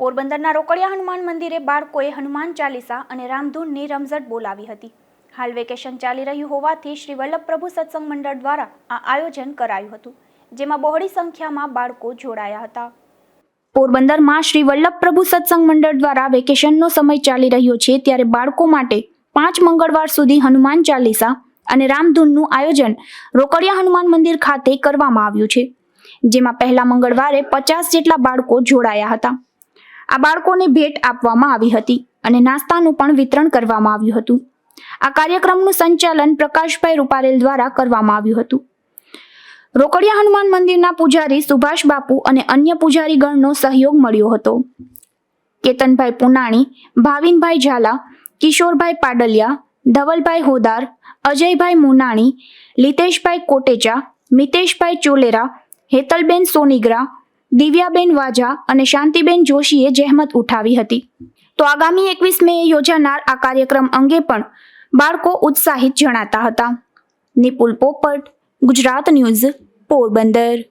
પોરબંદરના રોકડિયા હનુમાન મંદિરે બાળકોએ હનુમાન ચાલીસા અને રામધૂનની રમઝટ બોલાવી હતી. હાલ વેકેશન ચાલી રહ્યું હોવાથી શ્રી વલ્લભ પ્રભુ સત્સંગ મંડળ દ્વારા આ આયોજન કરાયું હતું, જેમાં બહોળી સંખ્યામાં બાળકો જોડાયા હતા. પોરબંદરમાં શ્રી વલ્લભ પ્રભુ સત્સંગ મંડળ દ્વારા વેકેશનનો સમય ચાલી રહ્યો છે ત્યારે બાળકો માટે પાંચ મંગળવાર સુધી હનુમાન ચાલીસા અને રામધૂનનું આયોજન રોકડિયા હનુમાન મંદિર ખાતે કરવામાં આવ્યું છે, જેમાં પહેલા મંગળવારે પચાસ જેટલા બાળકો જોડાયા હતા. આ બાળકોને ભેટ આપવામાં આવી હતી અને નાસ્તાનું પણ વિતરણ કરવામાં આવ્યું હતું. આ કાર્યક્રમનું સંચાલન પ્રકાશભાઈ રૂપારેલ દ્વારા કરવામાં આવ્યું હતું. રોકડિયા હનુમાન મંદિરના પૂજારી સુભાષ બાપુ અને અન્ય પૂજારીગણનો સહયોગ મળ્યો હતો. કેતનભાઈ પુનાણી, ભાવિનભાઈ ઝાલા, કિશોરભાઈ પાડલિયા, ધવલભાઈ હોદાર, અજયભાઈ મુનાણી, લિતેશભાઈ કોટેચા, મિતેશભાઈ ચોલેરા, હેતલબેન સોનીગ્રા દિવ્યાબેન વાજા અને શાંતિબેન જોશીએ જહેમત ઉઠાવી હતી. તો આગામી એકવીસ મે યોજાનાર આ કાર્યક્રમ અંગે પણ બાળકો ઉત્સાહિત જણાતા હતા. નિપુલ પોપટ, ગુજરાત ન્યૂઝ, પોરબંદર.